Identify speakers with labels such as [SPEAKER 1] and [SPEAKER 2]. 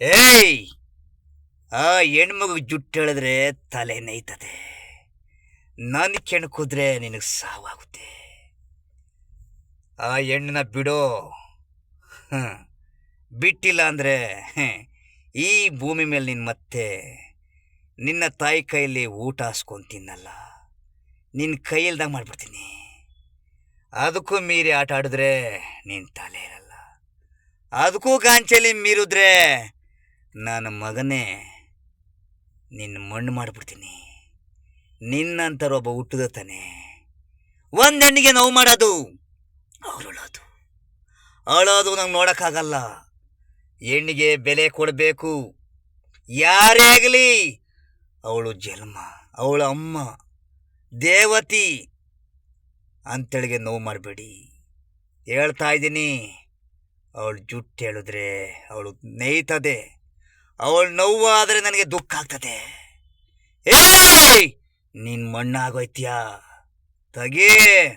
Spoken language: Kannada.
[SPEAKER 1] ಏಯ್! ಆ ಹೆಣ್ಮಗು ಜುಟ್ಟು ಹೇಳಿದ್ರೆ ತಲೆ ನೈತದೆ ನನ್ನ ಕೆಣಕುದ್ರೆ ನಿನಗೆ ಸಾವಾಗುತ್ತೆ. ಆ ಹೆಣ್ಣನ್ನ ಬಿಡೋ. ಬಿಟ್ಟಿಲ್ಲ ಅಂದರೆ ಈ ಭೂಮಿ ಮೇಲೆ ನೀನು ಮತ್ತೆ ನಿನ್ನ ತಾಯಿ ಕೈಯಲ್ಲಿ ಊಟ ಹಾಸ್ಕೊಂಡು ತಿನ್ನಲ್ಲ. ನಿನ್ನ ಕೈಯಲ್ದಾಗ ಮಾಡ್ಬಿಡ್ತೀನಿ. ಅದಕ್ಕೂ ಮೀರಿ ಆಟ ಆಡಿದ್ರೆ ನಿನ್ನ ತಲೆ ಇರಲ್ಲ. ಅದಕ್ಕೂ ಗಾಂಚಲಿ ಮೀರಿದ್ರೆ ನನ್ನ ಮಗನೇ, ನಿನ್ನ ಮಣ್ಣು ಮಾಡಿಬಿಡ್ತೀನಿ. ನಿನ್ನಂತರ ಒಬ್ಬ ಹುಟ್ಟದ ತಾನೆ ಒಂದು ಹೆಣ್ಣಿಗೆ ನೋವು ಮಾಡೋದು ಅವ್ರು ಅಳೋದು ಅಳೋದು ನಂಗೆ ನೋಡೋಕ್ಕಾಗಲ್ಲ. ಹೆಣ್ಣಿಗೆ ಬೆಲೆ ಕೊಡಬೇಕು. ಯಾರೇ ಆಗಲಿ, ಅವಳು ಜನ್ಮ, ಅವಳ ಅಮ್ಮ, ದೇವತಿ ಅಂತೇಳಿಗೆ ನೋವು ಮಾಡಬೇಡಿ. ಹೇಳ್ತಾ ಇದ್ದೀನಿ, ಅವಳು ಜುಟ್ಟು ಹೇಳಿದ್ರೆ ಅವಳು ನೇಯ್ತದೆ. ಅವಳು ನೋವು ಆದರೆ ನನಗೆ ದುಃಖ ಆಗ್ತದೆ. ಏಯ್ ನಿನ್ ಮಣ್ಣಾಗೋಯ್ತ್ಯಾ ತಗೇ.